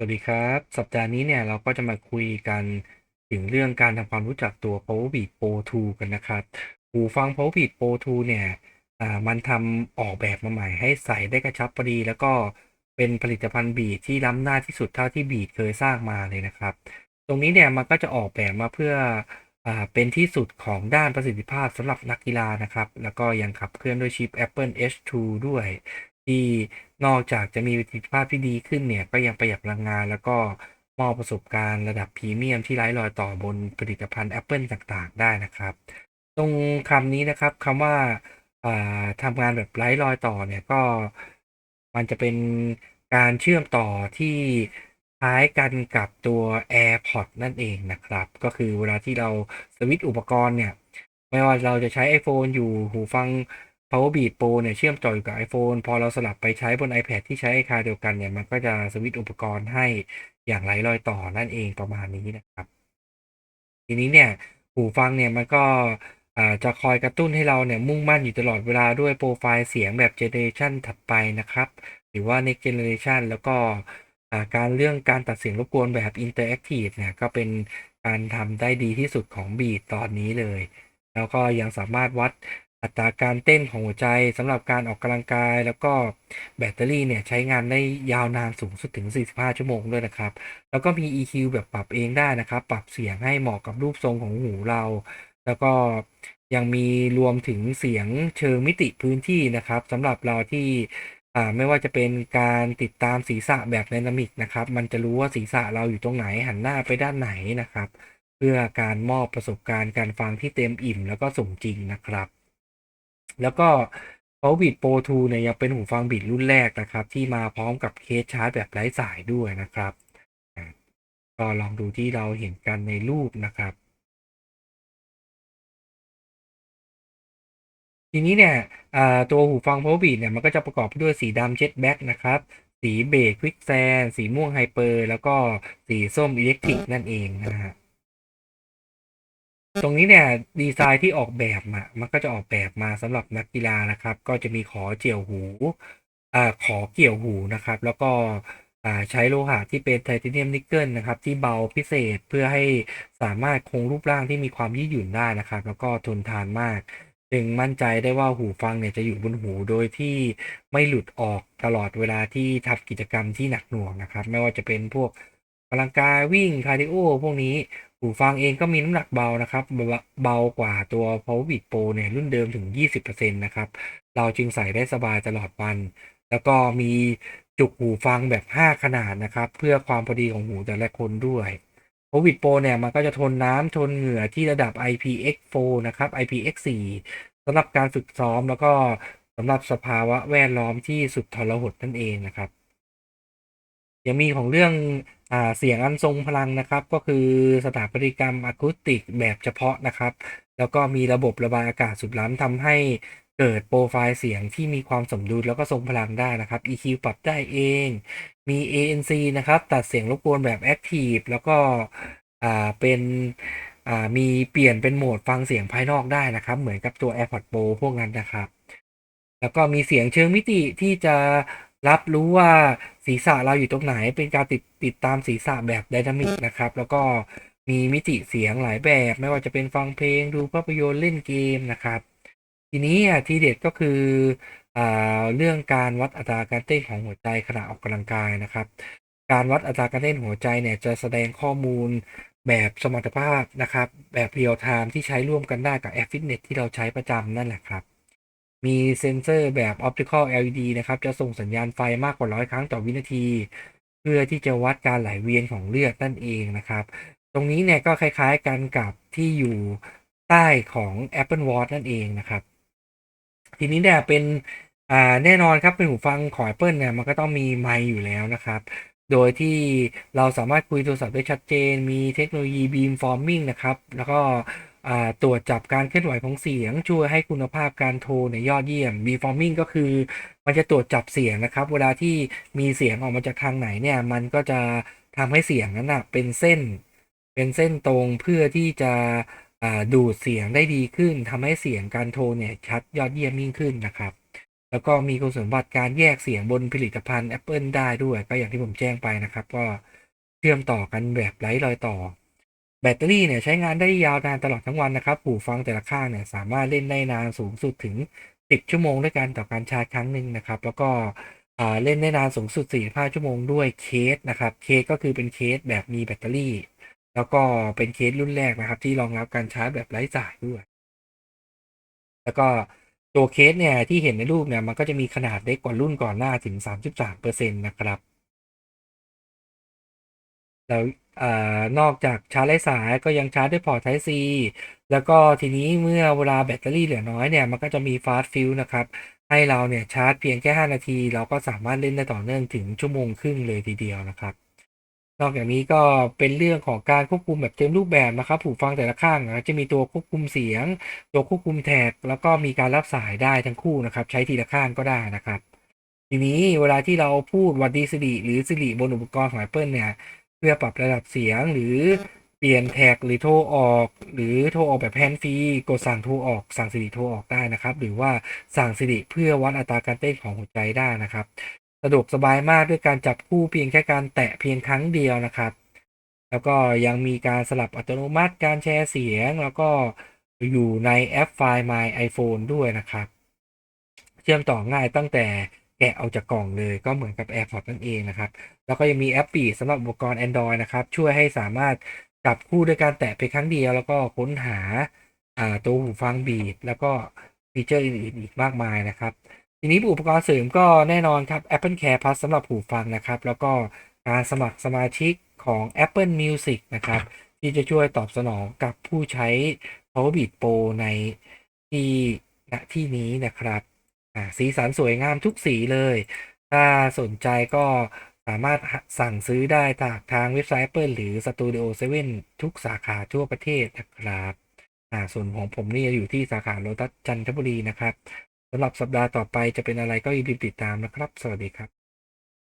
สวัสดีครับ สัปดาห์นี้เนี่ยเราก็จะมาคุยกันถึงเรื่องการทำความรู้จักตัว Powerbeat Pro 2 กันนะครับ หูฟัง Powerbeat Pro 2 เนี่ยอ่ามันทำออกแบบมาใหม่ให้ใส่ได้กระชับพอดี แล้วก็เป็นผลิตภัณฑ์บีทที่ล้ำหน้าที่สุดเท่าที่บีทเคยสร้างมาเลยนะครับ ตรงนี้เนี่ยมันก็จะออกแบบมาเพื่ออ่าเป็นที่สุดของด้านประสิทธิภาพสำหรับนักกีฬานะครับ แล้วก็ยังขับเคลื่อนด้วยชิป Apple H2 ด้วย ที่นอกจากจะมีประสิทธิภาพที่ดีขึ้นเนี่ยก็ยังประหยัดพลังงาน แล้วก็มอบประสบการณ์ระดับพรีเมียมที่ไร้รอยต่อบนผลิตภัณฑ์ Apple ต่างๆ ได้นะครับ ตรงคำนี้นะครับคำว่าอ่าทำงานแบบไร้รอยต่อเนี่ยก็มันจะเป็นการเชื่อมต่อที่คล้ายกันกับตัว AirPods นั่นเองนะครับ ก็คือเวลาที่เราสวิตช์อุปกรณ์เนี่ย ไม่ว่าเราจะใช้ iPhone อยู่หูฟัง Powerbeat Pro เนี่ยเชื่อมต่ออยู่กับ iPhone พอเราสลับไปใช้บน iPad ที่ใช้คาเดียวกันเนี่ยมันก็จะสวิตช์อุปกรณ์ให้อย่างไร้รอยต่อนั่นเองประมาณนี้นะครับ ทีนี้เนี่ยหูฟังเนี่ยมันก็จะคอยกระตุ้นให้เราเนี่ยมุ่งมั่นอยู่ตลอดเวลาด้วยโปรไฟล์เสียงแบบเจเนเรชันถัดไปนะครับ หรือว่า next generation แล้วก็การเรื่องการตัดเสียงรบกวนแบบ interactive เนี่ยก็เป็นการทำได้ดีที่สุดของ Beat ตอนนี้เลย แล้วก็ยังสามารถวัด อัตราการเต้นของหัวใจสำหรับการออกกำลังกาย แล้วก็แบตเตอรี่เนี่ยใช้งานได้ยาวนานสูงสุดถึง 45 ชั่วโมงด้วยนะครับ แล้วก็มี EQ แบบปรับเองได้นะครับ ปรับเสียงให้เหมาะกับรูปทรงของหูเรา แล้วก็ยังมีรวมถึงเสียงเชิงมิติพื้นที่นะครับสำหรับเราที่อ่าไม่ว่าจะเป็นการติดตามศีรษะแบบไดนามิกนะครับ มันจะรู้ว่าศีรษะเราอยู่ตรงไหนหันหน้าไปด้านไหนนะครับ เพื่อการมอบประสบการณ์การฟังที่เต็มอิ่มแล้วก็สมจริงนะครับ แล้วก็ Powerbeat Pro 2เนี่ยยังเป็นหูฟังบีทรุ่นแรกนะครับ ที่มาพร้อมกับเคสชาร์จแบบไร้สายด้วยนะครับ ก็ลองดูที่เราเห็นกันในรูปนะครับ ทีนี้เนี่ยตัวหูฟัง Powerbeat เนี่ยมันก็จะประกอบด้วยสีดำ Jet Black นะครับสีเบจ Quicksand สีม่วง Hyper แล้วก็สีส้ม Electric นั่นเองนะฮะ ตรงนี้เนี่ยดีไซน์ที่ออกแบบมามันก็จะออกแบบมาสำหรับนักกีฬานะครับ ก็จะมีขอเจียวหูอ่าขอเกี่ยวหูนะครับ แล้วก็อ่าใช้โลหะที่เป็นไทเทเนียมนิกเกิลนะครับที่เบาพิเศษเพื่อให้สามารถคงรูปร่างที่มีความยืดหยุ่นได้นะครับ แล้วก็ทนทานมาก จึงมั่นใจได้ว่าหูฟังเนี่ยจะอยู่บนหูโดยที่ไม่หลุดออกตลอดเวลาที่ทำกิจกรรมที่หนักหน่วงนะครับ ไม่ว่าจะเป็นพวกกำลังกายวิ่งคาร์ดิโอพวกนี้ หูฟังเองก็มีน้ำหนักเบานะครับ เบากว่าตัว Powerbeat Pro เนี่ยรุ่นเดิมถึง 20%นะครับ เราจึงใส่ได้สบายตลอดวัน แล้วก็มีจุกหูฟังแบบ 5 ขนาดนะครับ เพื่อความพอดีของหูแต่ละคนด้วย Powerbeat Pro เนี่ยมันก็จะทนน้ำทนเหงื่อที่ระดับ IPX4 นะครับ IPX4 สำหรับการฝึกซ้อมแล้วก็สำหรับสภาวะแวดล้อมที่สุดทรหดนั่นเองนะครับยังมีของเรื่อง เสียงอันทรงพลังนะครับ ก็คือสถาปัตยกรรมอะคูสติกแบบเฉพาะนะครับ แล้วก็มีระบบระบายอากาศสุดล้ำทำให้เกิดโปรไฟล์เสียงที่มีความสมดุลแล้วก็ทรงพลังได้นะครับ EQ ปรับได้เอง มี ANC นะครับ ตัดเสียงรบกวนแบบ Active แล้วก็เป็นมีเปลี่ยนเป็นโหมดฟังเสียงภายนอกได้นะครับ เหมือนกับตัว AirPods Pro พวกนั้นนะครับ แล้วก็มีเสียงเชิงมิติที่จะ รับรู้ว่าศีรษะเราอยู่ตรงไหน เป็นการติดติดตามศีรษะแบบไดนามิกนะครับ แล้วก็มีมิติเสียงหลายแบบ ไม่ว่าจะเป็นฟังเพลงดูภาพยนตร์เล่นเกมนะครับ ทีนี้อะทีเด็ดก็คืออ่าเรื่องการวัดอัตราการเต้นของหัวใจขณะออกกำลังกายนะครับ การวัดอัตราการเต้นหัวใจเนี่ยจะแสดงข้อมูลแบบสมรรถภาพนะครับ แบบเรียลไทม์ที่ใช้ร่วมกันได้กับแอปฟิตเนสที่เราใช้ประจำนั่นแหละครับ มีเซ็นเซอร์แบบ Optical LED นะครับ จะส่งสัญญาณไฟมากกว่าร้อยครั้งต่อวินาที เพื่อที่จะวัดการไหลเวียนของเลือดนั่นเองนะครับ ตรงนี้เนี่ยก็คล้ายๆกันกับที่อยู่ใต้ของ Apple Watch นั่นเองนะครับ ทีนี้เนี่ยเป็นอ่าแน่นอนครับเป็นหูฟังของ Apple เนี่ยมันก็ต้องมีไมค์อยู่แล้วนะครับ โดยที่เราสามารถคุยโทรศัพท์ได้ชัดเจน มีเทคโนโลยี beamforming นะครับ แล้วก็ ตรวจจับการเคลื่อนไหวของเสียง ช่วยให้คุณภาพการโทรเนี่ยอดเยี่ยม beamforming ก็คือ มันจะตรวจจับเสียงนะครับ เวลาที่มีเสียงออกมาจากทางไหนเนี่ย มันก็จะทำให้เสียงนั้นนะเป็นเส้น เป็นเส้นตรงเพื่อที่จะดูดเสียงได้ดีขึ้นทำให้เสียงการโทรเนี่ยชัดยอดเยี่ยมยิ่งขึ้นนะครับ แล้วก็มีคุณสมบัติการแยกเสียงบนผลิตภัณฑ์ Apple ได้ด้วย ก็อย่างที่ผมแจ้งไปนะครับ ก็เชื่อมต่อกันแบบไร้รอยต่อ แบตเตอรี่เนี่ยใช้งานได้ยาวนานตลอดทั้งวันนะครับหูฟังแต่ละข้างเนี่ยสามารถเล่นได้นานสูงสุดถึง 10 ชั่วโมงด้วยกันต่อการชาร์จครั้งหนึ่งนะครับ แล้วก็เล่นได้นานสูงสุด 45 ชั่วโมงด้วยเคสนะครับ เคสก็คือเป็นเคสแบบมีแบตเตอรี่ แล้วก็เป็นเคสรุ่นแรกนะครับ ที่รองรับการชาร์จแบบไร้สายด้วย แล้วก็ตัวเคสเนี่ยที่เห็นในรูปเนี่ยมันก็จะมีขนาดเล็กกว่ารุ่นก่อนหน้าถึง 33%นะครับ แล้วอนอกจากชาร์จไร้สายก็ยังชาร์จด้วยพอร์ต Type C แล้วก็ทีนี้เมื่อเวลาแบตเตอรี่เหลือน้อยเนี่ย มันก็จะมี Fast Fill นะครับ ให้เราเนี่ยชาร์จเพียงแค่ 5 นาที เราก็สามารถเล่นได้ต่อเนื่องถึงชั่วโมงครึ่งเลยทีเดียวนะครับ นอกจากนี้ก็เป็นเรื่องของการควบคุมแบบเต็มรูปแบบนะครับหูฟังแต่ละข้างนะจะมีตัวควบคุมเสียง ตัวควบคุมแท็กแล้วก็มีการรับสายได้ทั้งคู่นะครับ ใช้ทีละข้างก็ได้นะครับ ทีนี้เวลาที่เราพูดวัดดีสิริหรือสิริบนอุปกรณ์ของ Apple เนี่ย เพื่อปรับระดับเสียงหรือเปลี่ยนแท็กหรือโทรออก หรือโทรออกแบบแฮนด์ฟรีกดสั่งโทรออกสั่งสิริโทรออกได้นะครับ หรือว่าสั่งสิริเพื่อวัดอัตราการเต้นของหัวใจได้นะครับ สะดวกสบายมากด้วยการจับคู่เพียงแค่การแตะเพียงครั้งเดียวนะครับ แล้วก็ยังมีการสลับอัตโนมัติการแชร์เสียง แล้วก็อยู่ในแอปไฟล์ My iPhone ด้วยนะครับ เชื่อมต่อง่ายตั้งแต่ แกะออกจากกล่องเลยก็เหมือนกับ AirPods นั่นเองนะครับ แล้วก็ยังมีแอปปีสำหรับอุปกรณ์ Android นะครับ ช่วยให้สามารถจับคู่ด้วยการแตะเพียงครั้งเดียว แล้วก็ค้นหาตัวหูฟังบีดแล้วก็ฟีเจอร์อื่นๆอีกมากมายนะครับ ทีนี้อุปกรณ์เสริมก็แน่นอนครับ Apple Care Plus สำหรับหูฟังนะครับ แล้วก็การสมัครสมาชิกของ Apple Music นะครับ ที่จะช่วยตอบสนองกับผู้ใช้ Powerbeat Pro ในที่ณที่นี้นะครับ สีสันสวยงามทุกสีเลย ถ้าสนใจก็สามารถสั่งซื้อได้จากทางเว็บไซต์ Apple หรือ Studio 7 ทุกสาขาทั่วประเทศนะครับส่วนของผมนี่อยู่ที่สาขาโลตัสจันทบุรีนะครับสำหรับสัปดาห์ต่อไปจะเป็นอะไรก็อย่าลืมติดตามนะครับ สวัสดีครับ